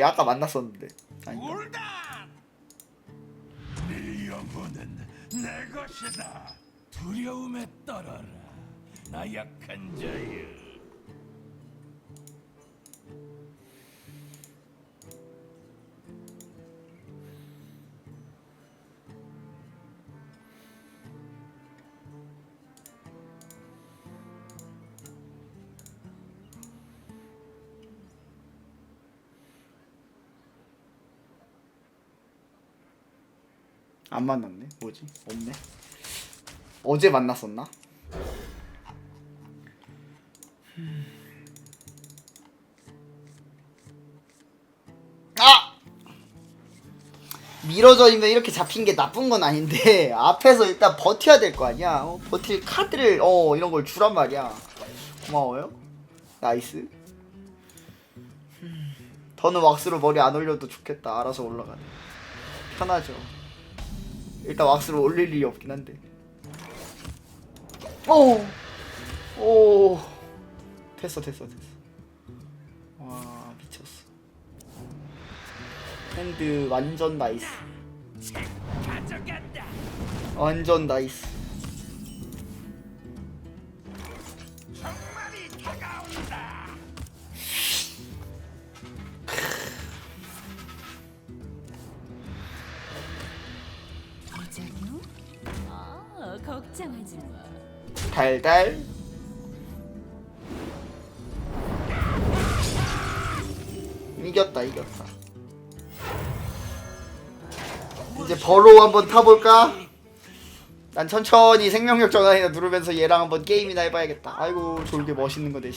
얘 아까 만났었는데. 울다. 네 영혼은 내 것이다. 두려움에 떨어라. 나 약한 자여. 안 만났네. 뭐지? 없네. 어제 만났었나? 아! 밀어져 있면 이렇게 잡힌 게 나쁜 건 아닌데 앞에서 일단 버텨야 될 거 아니야. 어, 버틸 카드를 어 이런 걸 주란 말이야. 고마워요. 나이스. 음, 더는 왁스로 머리 안 올려도 좋겠다. 알아서 올라가네. 편하죠. 일단 왁스로 올릴 일이 없긴 한데. 오, 오, 됐어, 됐어, 됐어. 와 미쳤어. 핸드 완전 나이스. 완전 나이스. 아, 걱정하지 마. 달달. 이겼다, 이겼다. 이제 버로 한번 타볼까? 난 천천히 생명력 전환이나 누르면서 얘랑 한번 게임이나 해봐야겠다. 아이고 졸게 멋있는 거. 내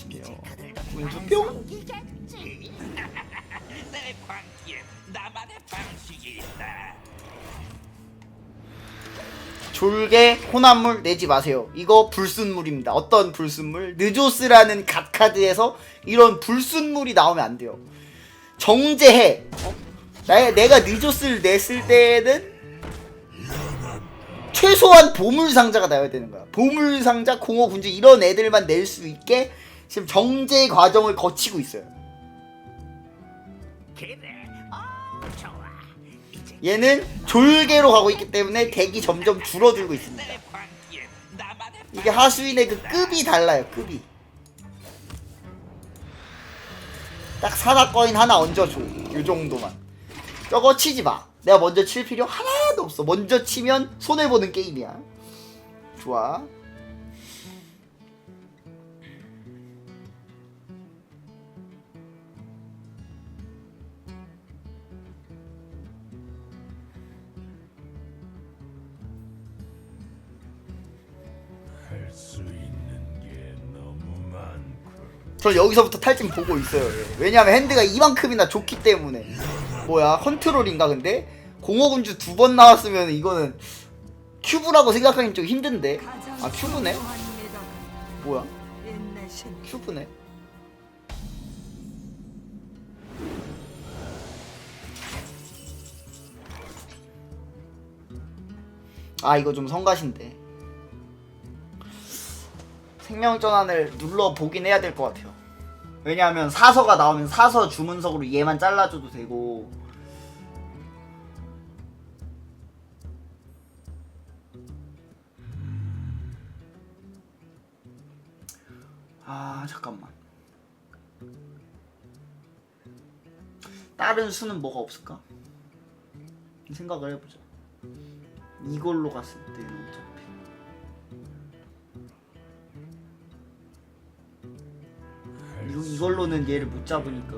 광기에 나만의 방식이 있다. 졸개 혼합물 내지 마세요. 이거 불순물입니다. 어떤 불순물? 느조스라는 갓 카드에서 이런 불순물이 나오면 안 돼요. 정제해. 어? 나, 내가 느조스를 냈을 때는 최소한 보물 상자가 나와야 되는 거야. 보물 상자, 공허 군주 이런 애들만 낼 수 있게 지금 정제 과정을 거치고 있어요. 그래. 얘는 졸개로 가고 있기 때문에 덱이 점점 줄어들고 있습니다. 이게 하수인의 그 급이 달라요 급이. 딱 사다 거인 하나 얹어줘 요 정도만. 저거 치지 마. 내가 먼저 칠 필요 하나도 없어. 먼저 치면 손해보는 게임이야. 좋아 저 여기서부터 탈진 보고 있어요. 얘. 왜냐면 핸드가 이만큼이나 좋기 때문에. 뭐야 컨트롤인가 근데? 공허군주 두 번 나왔으면 이거는 큐브라고 생각하기 좀 힘든데. 아 큐브네? 뭐야? 큐브네? 아 이거 좀 성가신데 생명 전환을 눌러 보긴 해야 될 것 같아요. 왜냐하면 사서가 나오면 사서 주문석으로 얘만 잘라줘도 되고. 아 잠깐만. 다른 수는 뭐가 없을까? 생각을 해보자. 이걸로 갔을 때는 이거, 이걸로는 얘를 못 잡으니까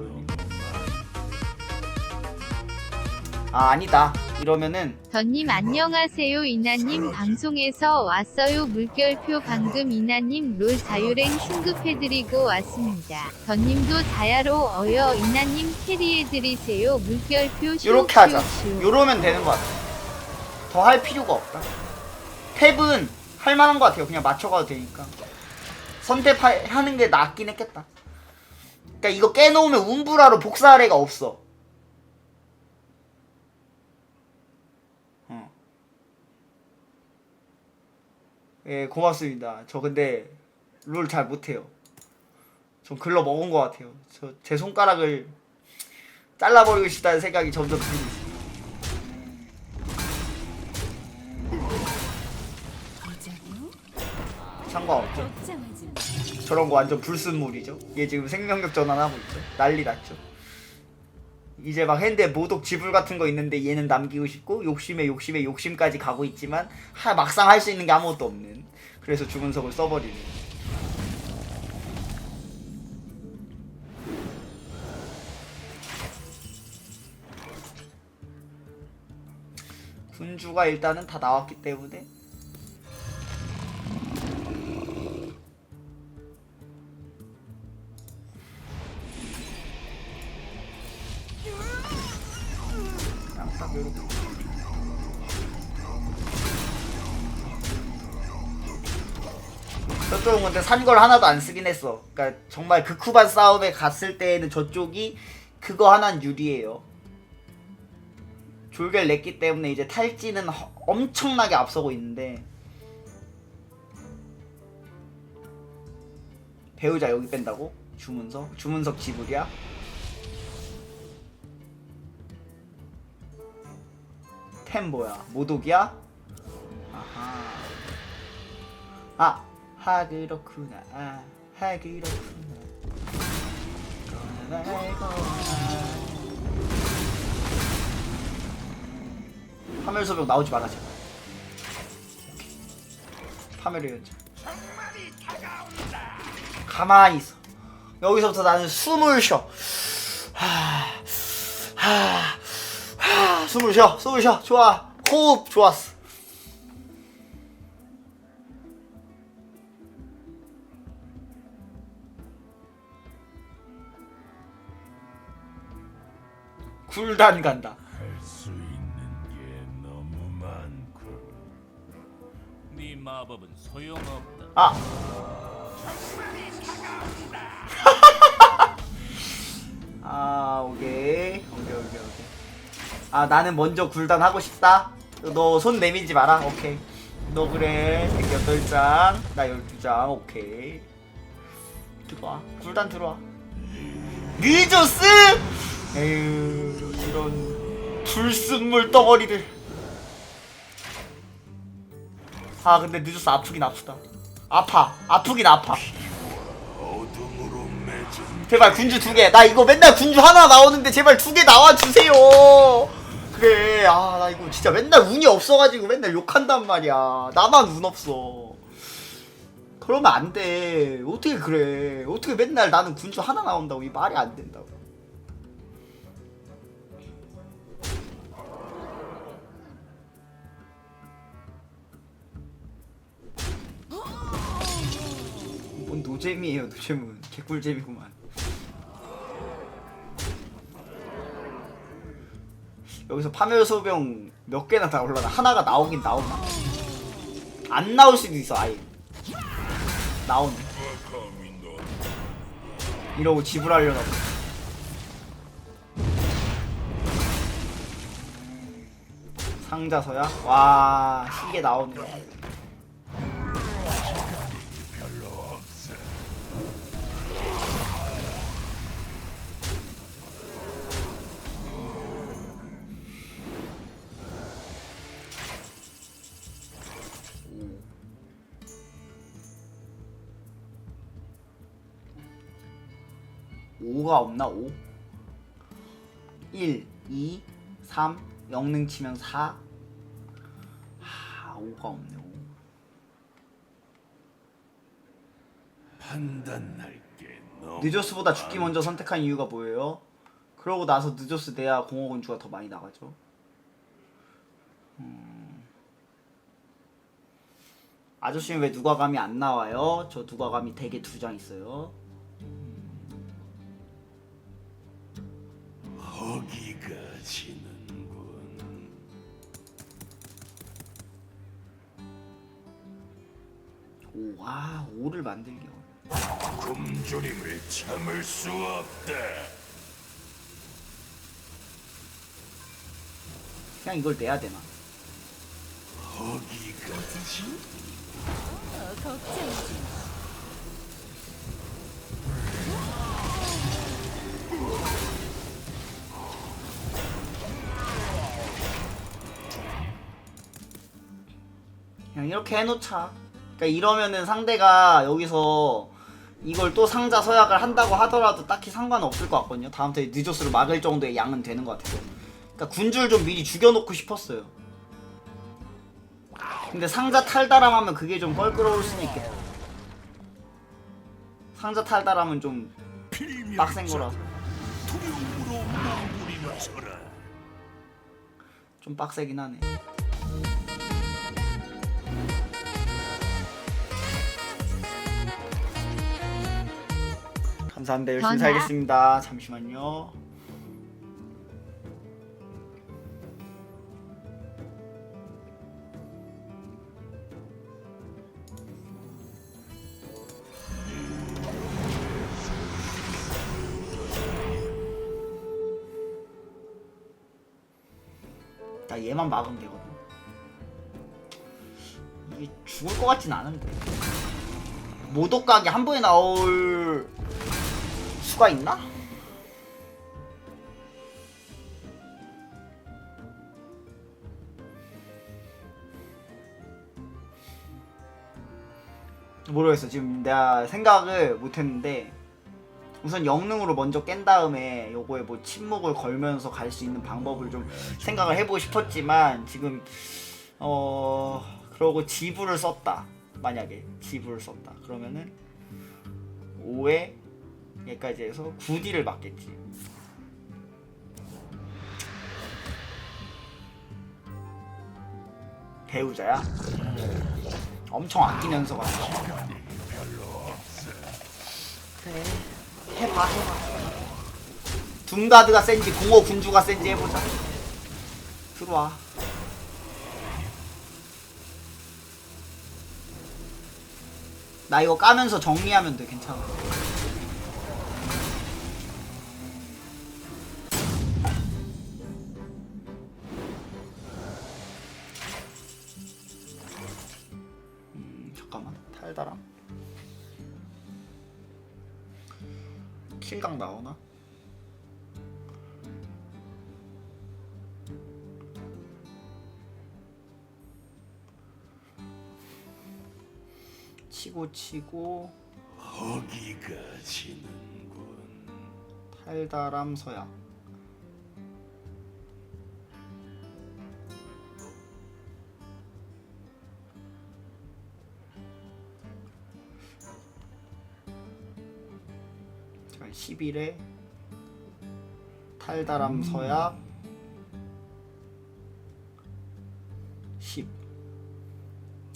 아 아니다. 이러면은 던님 안녕하세요 이나님. 방송에서 왔어요 물결표. 방금 이나님 롤 자유랭 승급해드리고 왔습니다. 던님도 자야로 어여 이나님 캐리해드리세요 물결표. 요렇게 하자. 요러면 되는 것 같아. 더 할 필요가 없다. 탭은 할 만한 것 같아요. 그냥 맞춰가도 되니까. 선택하는 게 낫긴 했겠다 그러니까 이거 깨놓으면 움브라로 복사할 애가 없어 어. 예 고맙습니다 저 근데 롤잘 못해요 좀 글러 먹은 것 같아요 저 제 손가락을 잘라버리고 싶다는 생각이 점점 들고 있어. 이자고 상관없죠. 저런 거 완전 불순물이죠. 얘 지금 생명력 전환하고 있죠. 난리 났죠. 이제 막 핸드에 모독 지불 같은 거 있는데 얘는 남기고 싶고 욕심에 욕심에 욕심까지 가고 있지만 하, 막상 할 수 있는 게 아무것도 없는. 그래서 주문석을 써버리는. 군주가 일단은 다 나왔기 때문에 저쪽은 근데 산 걸 하나도 안 쓰긴 했어. 그러니까 정말 극후반 싸움에 갔을 때에는 저쪽이 그거 하나는 유리해요. 졸결 냈기 때문에 이제 탈지는 허- 엄청나게 앞서고 있는데 배우자 여기 뺀다고? 주문석? 주문석 지불이야? 템 뭐야? 모독이야? 아하. 아, 하 그렇구나. 아, 하 그렇구나. 거나 말거나. 파멸 소병 나오지 마라 제발. 파멸의 연장. 가만히 있어. 여기서부터 나는 숨을 쉬어. 하, 하, 하, 숨을 쉬어, 숨을 쉬어. 좋아. 호흡 좋았어. 굴단 간다. 할수 있는 게 너무 많고. 네 마법은 소용없다. 아. 아, 오케이. 오케이, 오케이, 오케이. 아, 나는 먼저 굴단 하고 싶다? 너 손 내밀지 마라. 오케이. 너 그래. 108장. 나 12장. 오케이. 들어와. 굴단 들어와. 니조스! 에휴, 이런 불순물 덩어리들. 아, 근데 늦었어. 아프긴 아프다. 아파. 아프긴 아파. 제발 군주 두 개. 나 이거 맨날 군주 하나 나오는데 제발 두 개 나와 주세요. 그래. 아, 나 이거 진짜 맨날 운이 없어가지고 맨날 욕한단 말이야. 나만 운 없어. 그러면 안 돼. 어떻게 그래. 어떻게 맨날 나는 군주 하나 나온다고. 이 말이 안 된다고. 노잼이에요, 노잼은. 개꿀잼이구만. 여기서 파멸소병 몇 개나 다 올라나 하나가 나오긴 나오나 안 나올 수도 있어 아예 나오네 이러고 지불하려나. 상자서야? 와 이게 나오네 오가 없나? 5? 1, 2, 3, 영능 치면 4. 하, 5가 없네. 5. 판단할 게 너무 느조스보다 죽기 먼저 선택한 이유가 뭐예요? 그러고 나서 느조스 내야 공허군주가 더 많이 나가죠. 음. 아저씨는 왜 누가 감이 안 나와요? 저 누가 감이 대게 두 장 있어요. 오, 와, 오를 만들기 어려워. 굶주림을 참을 수 없다. 그냥 이걸 내야 되나? 거기가 지 그냥 이렇게 해놓자. 그러니까 이러면은 상대가 여기서 이걸 또 상자 서약을 한다고 하더라도 딱히 상관없을 것 같거든요. 다음 턴에 늦었으로 막을 정도의 양은 되는 것 같아서. 그러니까 군주를 좀 미리 죽여놓고 싶었어요. 근데 상자 탈다람하면 그게 좀 껄끄러울 수는 있겠다. 상자 탈다람은 좀 빡센 거라서. 좀 빡세긴 하네. 감사합니다. 열심히 전화? 살겠습니다. 잠시만요. 나 얘만 막으면 되거든. 이게 죽을 것 같진 않은데. 모독각이 한 번에 나올 수가 있나? 모르겠어. 지금 내가 생각을 못했는데 우선 영능으로 먼저 깬 다음에 요거에 뭐 침묵을 걸면서 갈 수 있는 방법을 좀 생각을 해보고 싶었지만 지금 어 그러고 지불을 썼다 만약에 지불을 썼다 그러면은 5에 얘까지 해서 9D를 맞겠지. 배우자야? 엄청 아끼면서 가는 그래. 해봐 해봐. 둠가드가 센지 공허 군주가 센지 해보자. 들어와. 나 이거 까면서 정리하면 돼 괜찮아 치고 허기가 지는군. 탈다람 서약 자 11에 탈다람 서약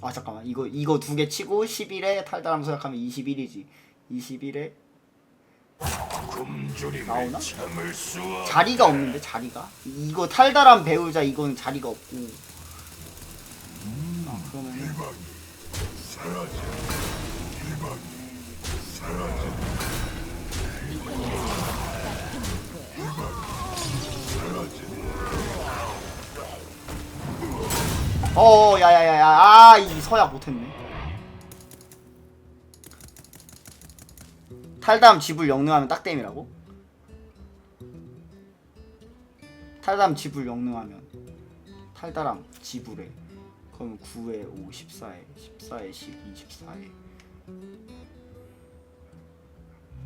아 잠깐만. 이거 이거 두 개 치고 11에 탈다람 서약하면 21이지. 21에 굶주림을 나오나? 자리가 없는데 자리가? 이거 탈달한 배우자 이거는 자리가 없고. 아 그러면 어 야야야야 아 이 서약 못했네 탈담 지불 영능하면 딱땜이라고? 탈담 지불 영능하면 탈다람 지불해 그러면 9에 5 14에 14에 10 24에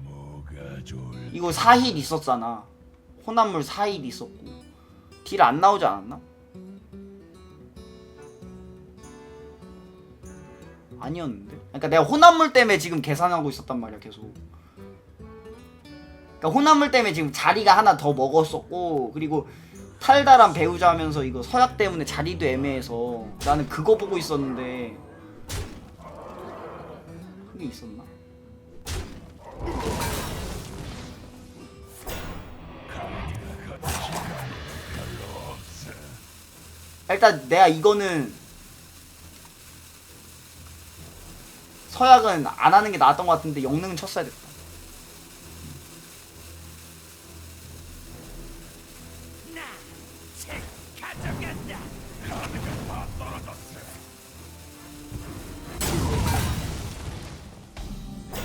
뭐가 좋을? 이거 4힐 있었잖아 혼합물 4힐 있었고 딜 안 나오지 않았나? 아니었는데? 그러니까 내가 혼합물 때문에 지금 계산하고 있었단 말이야 계속 그러니까 혼합물 때문에 지금 자리가 하나 더 먹었었고 그리고 탈달한 배우자 하면서 이거 서약 때문에 자리도 애매해서 나는 그거 보고 있었는데 그게 있었나? 일단 내가 이거는 서약은 안 하는 게 나았던 것 같은데 영능은 쳤어야 됐다.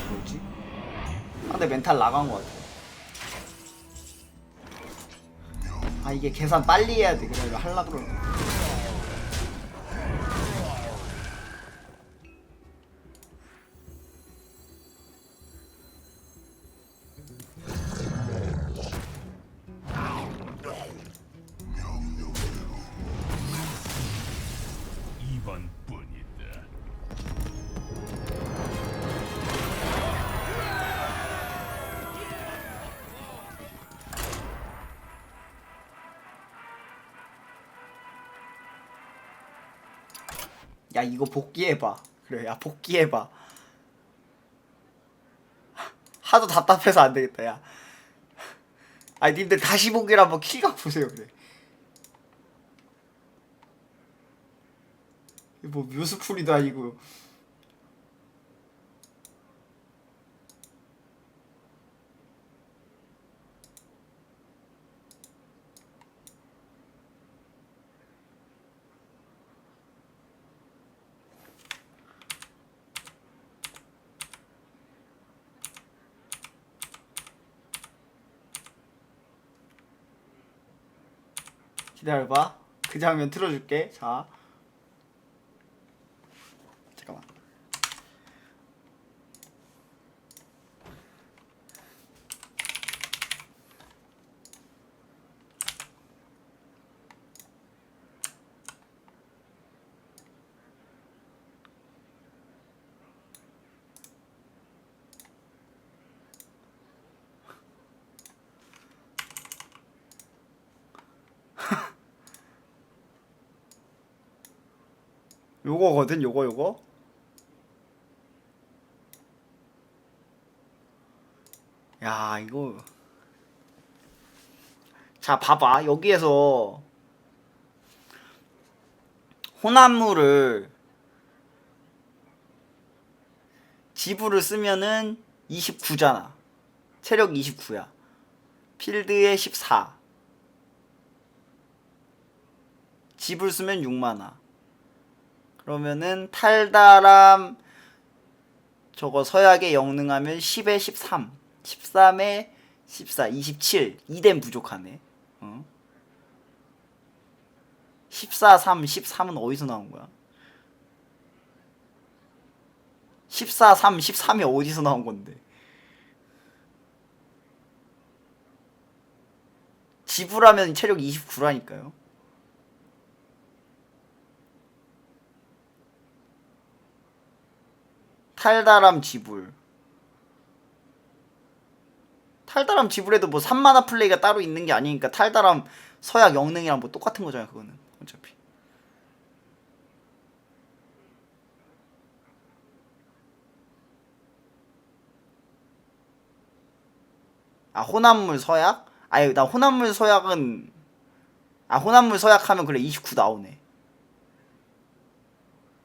뭐지? 상대 멘탈 나간 것 같아. 아 이게 계산 빨리 해야 돼. 그래 하려 그러면. 번뿐이다. 야 이거 복귀해봐. 그래 야 복귀해봐. 하도 답답해서 안 되겠다 야. 아니 님들 다시 보기를 한번 킬각 보세요 그래 이거 뭐 묘수풀이도 아니고 기다려봐. 그 장면 틀어줄게. 자 잠깐만 요거거든 요거 요거. 야 이거. 자 봐봐. 여기에서 혼합물을 지불을 쓰면은 29잖아. 체력 29야. 필드에 14 집을 쓰면 6만화 그러면은 탈다람 저거 서약에 영능하면 10에 13 13에 14 27 2댐 부족하네. 어? 14 3 13은 어디서 나온 거야? 14 3 13이 어디서 나온 건데? 지불하면 체력 29라니까요 탈다람 지불. 탈다람 지불에도 뭐 3만화 플레이가 따로 있는 게 아니니까 탈다람 서약 영능이랑 뭐 똑같은 거잖아 그거는 어차피. 아 혼합물 서약? 아니 나 혼합물 서약은 아 혼합물 서약하면 그래 29 나오네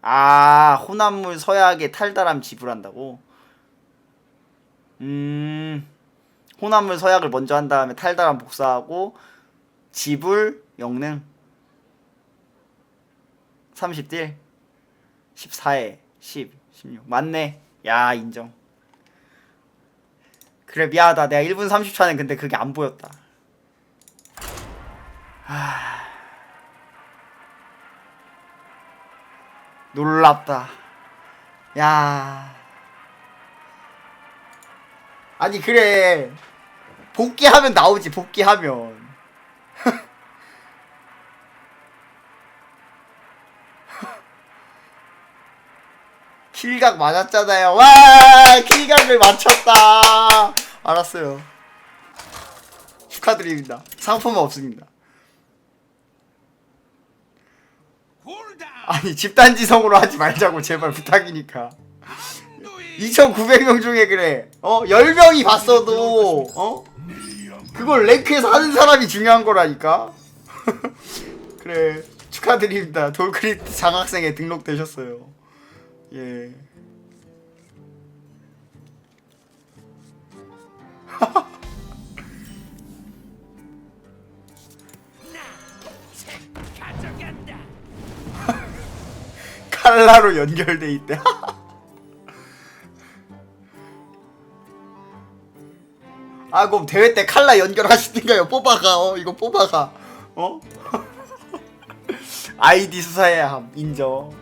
아, 혼합물 서약에 탈다람 지불한다고? 음, 혼합물 서약을 먼저 한 다음에 탈다람 복사하고, 지불, 영능. 30딜. 14에 10, 16. 맞네. 야, 인정. 그래, 미안하다. 내가 1분 30초는 근데 그게 안 보였다. 놀랍다. 야. 아니 그래. 복귀하면 나오지. 복귀하면. 킬각 맞았잖아요. 와, 킬각을 맞췄다. 알았어요. 축하드립니다. 상품은 없습니다. 홀다. 아니 집단지성으로 하지 말자고 제발 부탁이니까. 2900명 중에 그래. 어? 10명이 봤어도 어? 그걸 랭크에서 하는 사람이 중요한 거라니까? 그래. 축하드립니다. 돌크리트 장학생에 등록되셨어요. 예 칼라로 연결돼 있대. 아 그럼 대회 때 칼라 연결하시든가요? 뽑아가. 어 이거 뽑아가. 어? 아이디 수사해야 함. 인정